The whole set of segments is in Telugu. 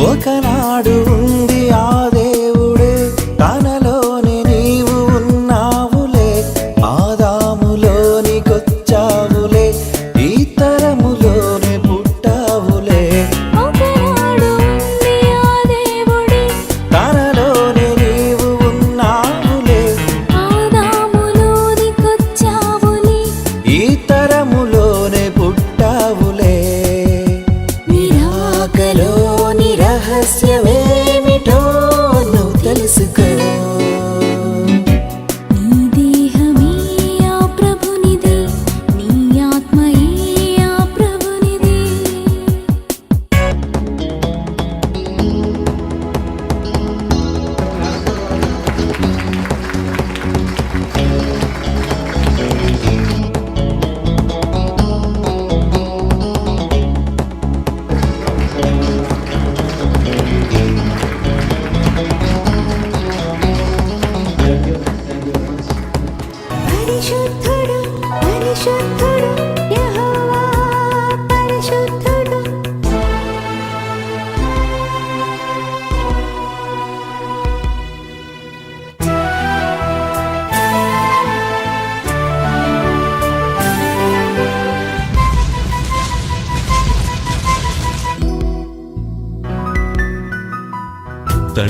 ఒకనాడు ఉంది ఆ mí.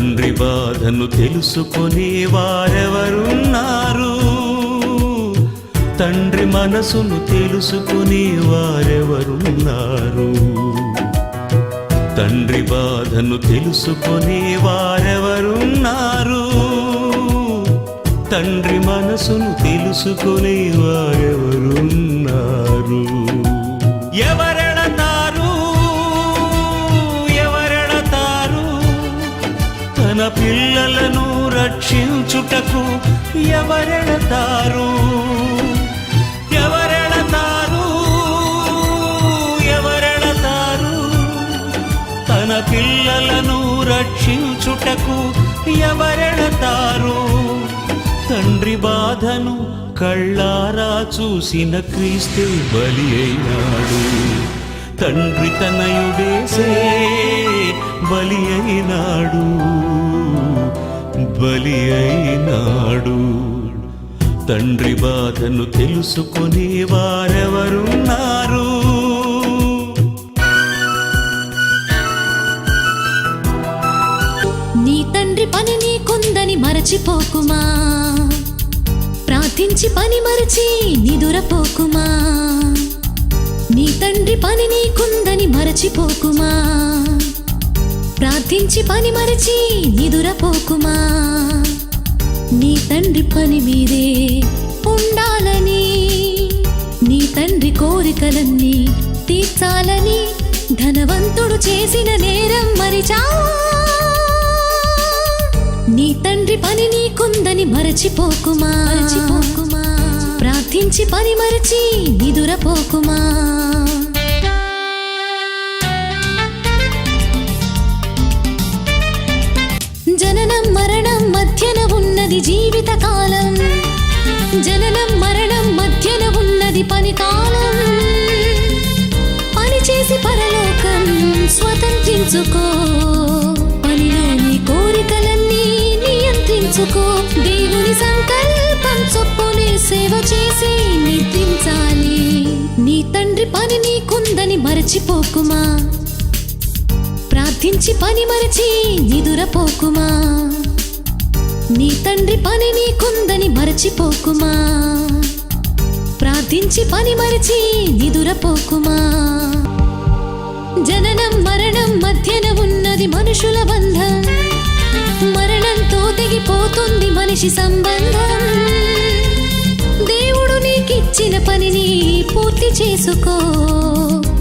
తండ్రి బాధను తెలుసుకునే వారెవరున్నారు? తండ్రి మనసును తెలుసుకునే వారెవరున్నారు? తండ్రి బాధను తెలుసుకునే వారెవరున్నారు? తండ్రి మనసును తెలుసుకునే వారెవరున్నారు? రక్షించుటకు ఎవరెడతారు? ఎవరెడతారు? ఎవరెడతారు? తన పిల్లలను రక్షించుటకు ఎవరెడతారు? తండ్రి బాధను కళ్ళారా చూసిన క్రీస్తు బలి అయినాడు. తండ్రి తనయుడేసే బలి అయినాడు. బలి అయినాడు. తండ్రి బాధను తెలుసుకొని వారెవరున్నారు? నీ తండ్రి పని నీకుందని మరచిపోకుమా? ప్రార్థించి పని మరచి నిదురపోకుమా? నీ తండ్రి పని నీకుందని మరచిపోకుమా? ప్రార్థించి పని మరచి నిదురపోకుమా? నీ తండ్రి పని మీదే ఉండాలని నీ తండ్రి కోరికలన్నీ తీర్చాలని ధనవంతుడు చేసిన నేరం మరిచావా నీ తండ్రి పని నీకుందని మరచిపోకుమా? మరచిపోకుమా? ప్రార్థించి పని మరచి నిదురపోకుమా? జననం మరణం మధ్యన ఉన్నది పని కాలం పని చేసి పరలోకం స్వతంత్రించుకో. పనిలో నీ కోరికలన్నీ నియంత్రించుకో. దేవుని సంకల్పం చొప్పునే సేవ చేసి నిద్రించాలి. నీ తండ్రి పని నీకుందని మరచిపోకుమా? ప్రార్థించి పని మరచి నిదురపోకుమా? నీ తండ్రి పని నీకుందని మరచిపోకుమా? ప్రార్థించి పని మరచి నిదురపోకుమా? జననం మరణం మధ్యన ఉన్నది మనుషుల బంధం. మరణంతో తెగిపోతుంది మనిషి సంబంధం. దేవుడు నీకిచ్చిన పనిని పూర్తి చేసుకో.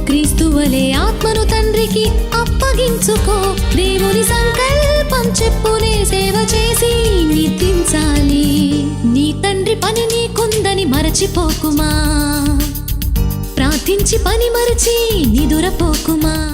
క్రీస్తువలే ఆత్మను తండ్రికి అప్పగించుకో. దేవుని సంకల్పం చెప్పునే సేవ చేసి తండ్రి పని నీకుందని మరచిపోకుమా? ప్రార్థించి పని మరచి నిదురపోకుమా?